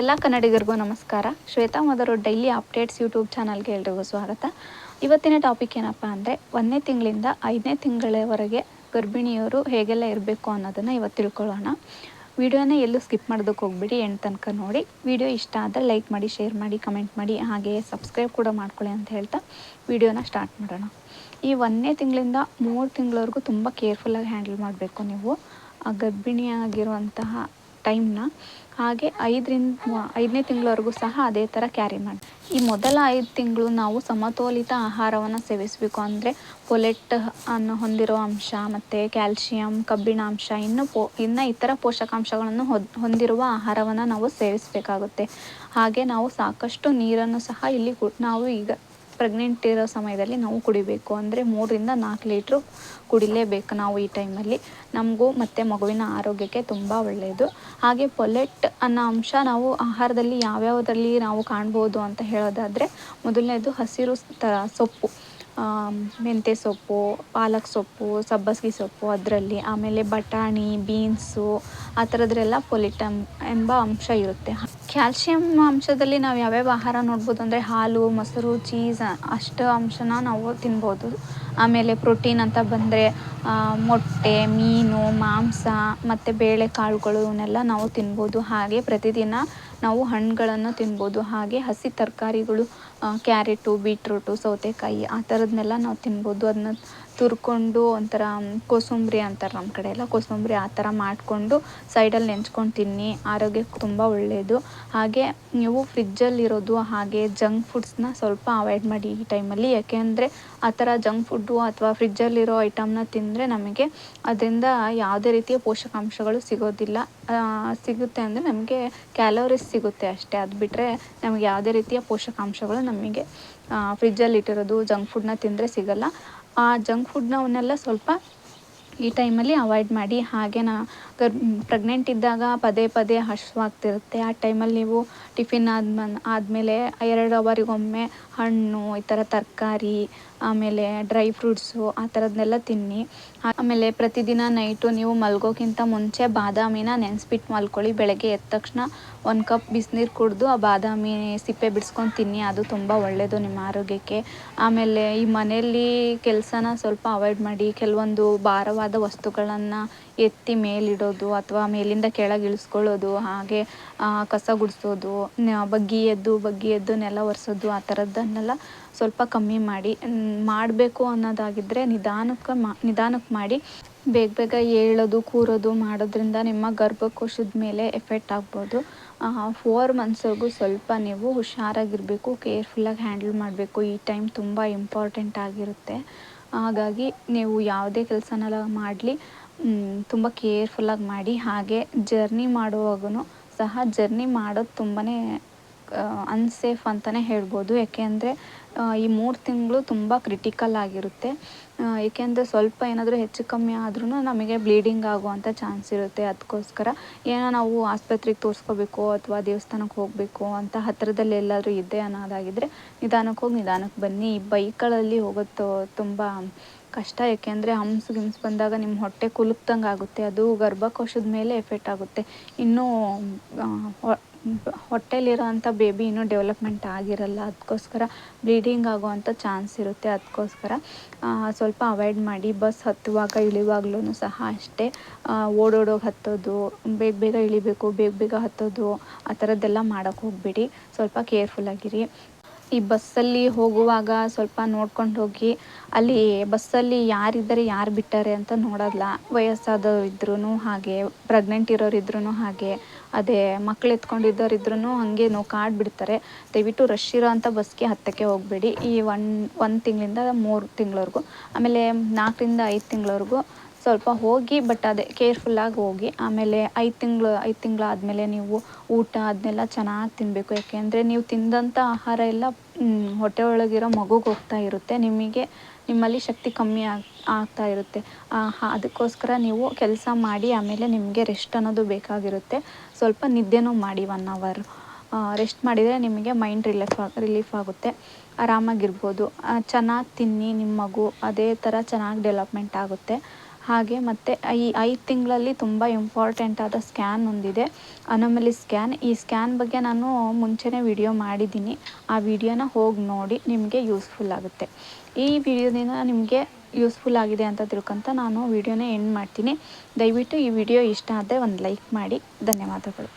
ಎಲ್ಲ ಕನ್ನಡಿಗರಿಗೂ ನಮಸ್ಕಾರ. Shweta Madaru daily updates YouTube ಚಾನಲ್ಗೆ ಎಲ್ರಿಗೂ ಸ್ವಾಗತ. ಇವತ್ತಿನ ಟಾಪಿಕ್ ಏನಪ್ಪ ಅಂದರೆ, ಒಂದನೇ ತಿಂಗಳಿಂದ ಐದನೇ ತಿಂಗಳವರೆಗೆ ಗರ್ಭಿಣಿಯವರು ಹೇಗೆಲ್ಲ ಇರಬೇಕು ಅನ್ನೋದನ್ನು ಇವತ್ತು ತಿಳ್ಕೊಳ್ಳೋಣ. ವಿಡಿಯೋನ ಎಲ್ಲೂ ಸ್ಕಿಪ್ ಮಾಡೋದಕ್ಕೆ ಹೋಗ್ಬಿಡಿ ಎಂಟು ತನಕ ನೋಡಿ. ವಿಡಿಯೋ ಇಷ್ಟ ಆದರೆ ಲೈಕ್ ಮಾಡಿ, ಶೇರ್ ಮಾಡಿ, ಕಮೆಂಟ್ ಮಾಡಿ ಹಾಗೆ ಸಬ್ಸ್ಕ್ರೈಬ್ ಕೂಡ ಮಾಡ್ಕೊಳ್ಳಿ ಅಂತ ಹೇಳ್ತಾ ವಿಡಿಯೋನ ಸ್ಟಾರ್ಟ್ ಮಾಡೋಣ. ಈ ಒಂದನೇ ತಿಂಗಳಿಂದ ಮೂರು ತಿಂಗಳವರೆಗೂ ತುಂಬ ಕೇರ್ಫುಲ್ಲಾಗಿ ಹ್ಯಾಂಡಲ್ ಮಾಡಬೇಕು ನೀವು. ಗರ್ಭಿಣಿಯಾಗಿರುವಂತಹ ಟೈಮ್ನ ಹಾಗೆ ಐದರಿಂದ, ಐದನೇ ತಿಂಗಳವರೆಗೂ ಸಹ ಅದೇ ಥರ ಕ್ಯಾರಿ ಮಾಡಿ, ಈ ಮೊದಲ ಐದು ತಿಂಗಳು ನಾವು ಸಮತೋಲಿತ ಆಹಾರವನ್ನು ಸೇವಿಸಬೇಕು ಅಂದರೆ ಪೊಲೆಟ್ ಅನ್ನು ಹೊಂದಿರೋ ಅಂಶ, ಮತ್ತು ಕ್ಯಾಲ್ಶಿಯಂ ಕಬ್ಬಿಣಾಂಶ, ಇನ್ನು ಪೋ, ಇನ್ನು ಇತರ ಪೋಷಕಾಂಶಗಳನ್ನು ಹೊಂದಿರುವ ಆಹಾರವನ್ನು ನಾವು ಸೇವಿಸಬೇಕಾಗುತ್ತೆ. ಹಾಗೆ ನಾವು ಸಾಕಷ್ಟು ನೀರನ್ನು ಸಹ ಇಲ್ಲಿ ನಾವು ಈಗ ಪ್ರೆಗ್ನೆಂಟ್ ಇರೋ ಸಮಯದಲ್ಲಿ ನಾವು ಕುಡಿಬೇಕು. ಅಂದರೆ ಮೂರರಿಂದ ನಾಲ್ಕು ಲೀಟ್ರು ಕುಡಿಲೇಬೇಕು ನಾವು ಈ ಟೈಮಲ್ಲಿ. ನಮಗೂ ಮತ್ತು ಮಗುವಿನ ಆರೋಗ್ಯಕ್ಕೆ ತುಂಬ ಒಳ್ಳೆಯದು ಹಾಗೆ ಪೊಲೆಟ್ ಅನ್ನೋ ಅಂಶ ನಾವು ಆಹಾರದಲ್ಲಿ ಯಾವ್ಯಾವುದರಲ್ಲಿ ನಾವು ಕಾಣ್ಬೋದು ಅಂತ ಹೇಳೋದಾದರೆ, ಮೊದಲನೇದು ಹಸಿರು ತ ಸೊಪ್ಪು. ಮೆಂತ್ಯ ಸೊಪ್ಪು, ಪಾಲಕ್ ಸೊಪ್ಪು, ಸಬ್ಬಸಿಗೆ ಸೊಪ್ಪು ಅದರಲ್ಲಿ. ಆಮೇಲೆ ಬಟಾಣಿ, ಬೀನ್ಸು, ಆ ಥರದ್ರೆಲ್ಲ ಪೊಲಿಟಮ್ ಎಂಬ ಅಂಶ ಇರುತ್ತೆ. ಕ್ಯಾಲ್ಶಿಯಂ ಅಂಶದಲ್ಲಿ ನಾವು ಯಾವ್ಯಾವ ಆಹಾರ ನೋಡ್ಬೋದು? ಅಂದರೆ ಹಾಲು, ಮೊಸರು ಚೀಸ್ ಅಷ್ಟು ಅಂಶನ ನಾವು ತಿನ್ಬೋದು. ಆಮೇಲೆ ಪ್ರೋಟೀನ್ ಅಂತ ಬಂದರೆ ಮೊಟ್ಟೆ, ಮೀನು, ಮಾಂಸ ಮತ್ತು ಬೇಳೆಕಾಳುಗಳು ಇವನ್ನೆಲ್ಲ ನಾವು ತಿನ್ಬೋದು. ಹಾಗೆ ಪ್ರತಿದಿನ ನಾವು ಹಣ್ಣುಗಳನ್ನು ತಿನ್ಬೋದು. ಹಾಗೆ ಹಸಿ ತರಕಾರಿಗಳು ಕ್ಯಾರೆಟು, ಬೀಟ್ರೂಟು, ಸೌತೆಕಾಯಿ ಆ ಥರದ್ನೆಲ್ಲ ನಾವು ತಿನ್ಬೋದು. ಅದನ್ನ ತುರ್ಕೊಂಡು ಒಂಥರ ಕೋಸಂಬ್ರಿ ಅಂತಾರೆ ನಮ್ಮ ಕಡೆ ಎಲ್ಲ. ಕೋಸಂಬರಿ ಆ ಥರ ಮಾಡಿಕೊಂಡು ಸೈಡಲ್ಲಿ ನೆಂಚ್ಕೊಂಡು ತಿನ್ನಿ ಆರೋಗ್ಯಕ್ಕೆ ತುಂಬ ಒಳ್ಳೆಯದು ಹಾಗೆ ನೀವು ಫ್ರಿಜ್ಜಲ್ಲಿರೋದು ಹಾಗೆ ಜಂಕ್ ಫುಡ್ಸ್ನ ಸ್ವಲ್ಪ ಅವಾಯ್ಡ್ ಮಾಡಿ ಈ ಟೈಮಲ್ಲಿ. ಯಾಕೆಂದರೆ ಆ ಥರ ಜಂಕ್ ಫುಡ್ಡು ಅಥವಾ ಫ್ರಿಜ್ಜಲ್ಲಿರೋ ಐಟಮ್ನ ತಿಂದರೆ ನಮಗೆ ಅದರಿಂದ ಯಾವುದೇ ರೀತಿಯ ಪೋಷಕಾಂಶಗಳು ಸಿಗೋದಿಲ್ಲ. ಸಿಗುತ್ತೆ ಅಂದರೆ ನಮಗೆ ಕ್ಯಾಲೋರೀಸ್ ಸಿಗುತ್ತೆ ಅಷ್ಟೇ. ಅದು ಬಿಟ್ಟರೆ ನಮಗೆ ಯಾವುದೇ ರೀತಿಯ ಪೋಷಕಾಂಶಗಳು ನಮಗೆ ಫ್ರಿಜ್ಜಲ್ಲಿ ಇಟ್ಟಿರೋದು ಜಂಕ್ ಫುಡ್ನ ತಿಂದರೆ ಸಿಗಲ್ಲ. ಆ ಜಂಕ್ ಫುಡ್ನವನ್ನೆಲ್ಲ ಸ್ವಲ್ಪ ಈ ಟೈಮಲ್ಲಿ ಅವಾಯ್ಡ್ ಮಾಡಿ ಹಾಗೆ ನಾ ಗರ್ ಪ್ರೆಗ್ನೆಂಟ್ ಇದ್ದಾಗ ಪದೇ ಪದೇ ಹಶ್ವಾಗ್ತಿರುತ್ತೆ ಆ ಟೈಮಲ್ಲಿ ನೀವು ಟಿಫಿನ್ ಆದ್ಮೇಲೆ ಆದಮೇಲೆ ಎರಡು ಅವರಿಗೊಮ್ಮೆ ಹಣ್ಣು, ಈ ಥರ ತರಕಾರಿ, ಆಮೇಲೆ ಡ್ರೈ ಫ್ರೂಟ್ಸು ಆ ಥರದ್ದನ್ನೆಲ್ಲ ತಿನ್ನಿ. ಆಮೇಲೆ ಪ್ರತಿದಿನ ನೈಟು ನೀವು ಮಲ್ಗೋಕ್ಕಿಂತ ಮುಂಚೆ ಬಾದಾಮಿನ ನೆನೆಸ್ಬಿಟ್ಟು ಮಲ್ಕೊಳ್ಳಿ. ಬೆಳಗ್ಗೆ ಎದ್ದ ತಕ್ಷಣ ಒಂದು ಕಪ್ ಬಿಸಿನೀರು ಕುಡಿದು ಆ ಬಾದಾಮಿ ಸಿಪ್ಪೆ ಬಿಡಿಸ್ಕೊಂಡು ತಿನ್ನಿ. ಅದು ತುಂಬ ಒಳ್ಳೆಯದು ನಿಮ್ಮ ಆರೋಗ್ಯಕ್ಕೆ. ಆಮೇಲೆ ಈ ಮನೆಯಲ್ಲಿ ಕೆಲಸನ ಸ್ವಲ್ಪ ಅವಾಯ್ಡ್ ಮಾಡಿ, ಕೆಲವೊಂದು ಭಾರವಾದ ವಸ್ತುಗಳನ್ನು ಎತ್ತಿ ಮೇಲಿಡೋದು ಅಥವಾ ಮೇಲಿಂದ ಕೆಳಗೆ ಇಳಿಸ್ಕೊಳ್ಳೋದು, ಹಾಗೆ ಕಸ ಗುಡಿಸೋದು ಬಗ್ಗಿ ಎದ್ದು ಬಗ್ಗಿ ಎದ್ದು ನೆಲ ಒರೆಸೋದು, ಆ ಥರದ್ದನ್ನೆಲ್ಲ ಸ್ವಲ್ಪ ಕಮ್ಮಿ ಮಾಡಿ ಮಾಡಬೇಕು ಅನ್ನೋದಾಗಿದ್ದರೆ ನಿಧಾನಕ್ಕೆ ಮಾ ನಿಧಾನಕ್ಕೆ ಮಾಡಿ ಬೇಗ ಬೇಗ ಏಳೋದು, ಕೂರೋದು ಮಾಡೋದ್ರಿಂದ ನಿಮ್ಮ ಗರ್ಭಕೋಶದ ಮೇಲೆ ಎಫೆಕ್ಟ್ ಆಗ್ಬೋದು. ಫೋರ್ ಮಂತ್ಸ್ವರೆಗೂ ಸ್ವಲ್ಪ ನೀವು ಹುಷಾರಾಗಿರಬೇಕು ಕೇರ್ಫುಲ್ಲಾಗಿ ಹ್ಯಾಂಡಲ್ ಮಾಡಬೇಕು. ಈ ಟೈಮ್ ತುಂಬ ಇಂಪಾರ್ಟೆಂಟ್ ಆಗಿರುತ್ತೆ. ಹಾಗಾಗಿ ನೀವು ಯಾವುದೇ ಕೆಲಸನೆಲ್ಲ ಮಾಡಲಿ. ತುಂಬ ಕೇರ್ಫುಲ್ಲಾಗಿ ಮಾಡಿ, ಹಾಗೆ ಜರ್ನಿ ಮಾಡುವಾಗೂ ಸಹ ಜರ್ನಿ ಮಾಡೋದು ತುಂಬಾ ಅನ್ಸೇಫ್ ಅಂತಲೇ ಹೇಳ್ಬೋದು. ಯಾಕೆ ಅಂದರೆ ಈ ಮೂರು ತಿಂಗಳು ತುಂಬ ಕ್ರಿಟಿಕಲ್ ಆಗಿರುತ್ತೆ. ಏಕೆಂದರೆ ಸ್ವಲ್ಪ ಏನಾದರೂ ಹೆಚ್ಚು ಕಮ್ಮಿ ಆದ್ರೂ ನಮಗೆ ಬ್ಲೀಡಿಂಗ್ ಆಗುವಂಥ ಚಾನ್ಸ್ ಇರುತ್ತೆ. ಅದಕ್ಕೋಸ್ಕರ ಏನೋ ನಾವು ಆಸ್ಪತ್ರೆಗೆ ತೋರಿಸ್ಕೋಬೇಕು ಅಥವಾ ದೇವಸ್ಥಾನಕ್ಕೆ ಹೋಗಬೇಕು ಅಂತ ಹತ್ತಿರದಲ್ಲಿ ಎಲ್ಲಾದರೂ ಇದೆ ಅನ್ನೋದಾಗಿದ್ದರೆ ನಿಧಾನಕ್ಕೆ ಹೋಗಿ ನಿಧಾನಕ್ಕೆ ಬನ್ನಿ. ಈ ಬೈಕ್ಗಳಲ್ಲಿ ಹೋಗೋದು ತುಂಬ ಕಷ್ಟ, ಏಕೆಂದರೆ ಹಂಸ್ ಗಿಮ್ಸ್ ಬಂದಾಗ ನಿಮ್ಮ ಹೊಟ್ಟೆ ಕುಲುಕ್ದಂಗೆ ಆಗುತ್ತೆ. ಅದು ಗರ್ಭಕೋಶದ ಮೇಲೆ ಎಫೆಕ್ಟ್ ಆಗುತ್ತೆ. ಇನ್ನೂ ಹೊಟ್ಟೆಲಿರೋಂಥ ಬೇಬಿ ಇನ್ನೂ ಡೆವಲಪ್ಮೆಂಟ್ ಆಗಿರಲ್ಲ. ಅದಕ್ಕೋಸ್ಕರ ಬ್ಲೀಡಿಂಗ್ ಆಗುವಂಥ ಚಾನ್ಸ್ ಇರುತ್ತೆ ಅದಕ್ಕೋಸ್ಕರ ಸ್ವಲ್ಪ ಅವಾಯ್ಡ್ ಮಾಡಿ. ಬಸ್ ಹತ್ತುವಾಗ ಇಳಿವಾಗ್ಲೂ ಸಹ ಅಷ್ಟೇ. ಓಡೋಡೋಗಿ ಹತ್ತೋದು, ಬೇಗ ಬೇಗ ಇಳಿಬೇಕು, ಬೇಗ ಬೇಗ ಹತ್ತೋದು, ಆ ಥರದ್ದೆಲ್ಲ ಮಾಡೋಕ್ಕೆ ಹೋಗಬೇಡಿ. ಸ್ವಲ್ಪ ಕೇರ್ಫುಲ್ಲಾಗಿರಿ ಈ ಬಸ್ಸಲ್ಲಿ ಹೋಗುವಾಗ ಸ್ವಲ್ಪ ನೋಡ್ಕೊಂಡು ಹೋಗಿ, ಅಲ್ಲಿ ಬಸ್ಸಲ್ಲಿ ಯಾರಿದ್ದಾರೆ, ಯಾರು ಬಿಟ್ಟಾರೆ ಅಂತ ನೋಡೋಲ್ಲ. ವಯಸ್ಸಾದವ್ರು ಇದ್ರೂ ಹಾಗೆ ಪ್ರೆಗ್ನೆಂಟ್ ಇರೋರು ಇದ್ರೂ ಹಾಗೆ, ಅದೇ ಮಕ್ಳು ಎತ್ಕೊಂಡಿದ್ದವ್ರು ಇದ್ರೂ ಹಾಗೆ ಕಾಡ್ ಬಿಡ್ತಾರೆ. ದಯವಿಟ್ಟು ರಶ್ ಇರೋಂಥ ಬಸ್ಗೆ ಹತ್ತಕ್ಕೆ ಹೋಗಬೇಡಿ. ಈ ಒನ್ ಒಂದು ತಿಂಗಳಿಂದ ಮೂರು ತಿಂಗಳವರೆಗೂ, ಆಮೇಲೆ ನಾಲ್ಕರಿಂದ ಐದು ತಿಂಗಳವರೆಗೂ ಸ್ವಲ್ಪ ಹೋಗಿ ಬಟ್ ಅದೇ ಕೇರ್ಫುಲ್ಲಾಗಿ ಹೋಗಿ. ಆಮೇಲೆ ಐದು ತಿಂಗಳು, ಐದು ಆದಮೇಲೆ ನೀವು ಊಟ ಅದನ್ನೆಲ್ಲ ಚೆನ್ನಾಗಿ ತಿನ್ನಬೇಕು ಯಾಕೆಂದರೆ ನೀವು ತಿಂದಂಥ ಆಹಾರ ಎಲ್ಲ ಹೊಟ್ಟೆ ಒಳಗಿರೋ ಮಗುಗೆ ಹೋಗ್ತಾ ಇರುತ್ತೆ. ನಿಮಗೆ, ನಿಮ್ಮಲ್ಲಿ ಶಕ್ತಿ ಕಮ್ಮಿ ಆಗಿ, ಆಗ್ತಾ ಇರುತ್ತೆ. ಅದಕ್ಕೋಸ್ಕರ ನೀವು ಕೆಲಸ ಮಾಡಿ, ಆಮೇಲೆ ನಿಮಗೆ ರೆಸ್ಟ್ ಅನ್ನೋದು ಬೇಕಾಗಿರುತ್ತೆ. ಸ್ವಲ್ಪ ನಿದ್ದೆನೂ ಮಾಡಿ ಒನ್ ಅವರ್ ರೆಸ್ಟ್ ಮಾಡಿದರೆ ನಿಮಗೆ ಮೈಂಡ್ ರಿಲೀಫ್ ರಿಲೀಫ್ ಆಗುತ್ತೆ. ಆರಾಮಾಗಿರ್ಬೋದು. ಚೆನ್ನಾಗಿ ತಿನ್ನಿ ನಿಮ್ಮ ಮಗು. ಅದೇ ಥರ ಚೆನ್ನಾಗಿ ಡೆವಲಪ್ಮೆಂಟ್ ಆಗುತ್ತೆ. ಹಾಗೆ ಮತ್ತು ಈ ಐದು ತಿಂಗಳಲ್ಲಿ ತುಂಬ ಇಂಪಾರ್ಟೆಂಟ್ ಆದ ಸ್ಕ್ಯಾನ್ ಒಂದಿದೆ ಅನಮಲಿ ಸ್ಕ್ಯಾನ್ ಈ ಸ್ಕ್ಯಾನ್ ಬಗ್ಗೆ ನಾನು ಮುಂಚೆನೇ ವಿಡಿಯೋ ಮಾಡಿದ್ದೀನಿ. ಆ ವಿಡಿಯೋನ ಹೋಗಿ ನೋಡಿ ನಿಮಗೆ ಯೂಸ್ಫುಲ್ ಆಗುತ್ತೆ. ಈ ವಿಡಿಯೋದಿಂದ ನಿಮಗೆ ಯೂಸ್ಫುಲ್ ಆಗಿದೆ ಅಂತ ತಿಳ್ಕೊಂತ ನಾನು ವಿಡಿಯೋನೇ ಎಂಡ್ ಮಾಡ್ತೀನಿ. ದಯವಿಟ್ಟು ಈ ವಿಡಿಯೋ ಇಷ್ಟ ಆದರೆ ಒಂದು ಲೈಕ್ ಮಾಡಿ. ಧನ್ಯವಾದಗಳು.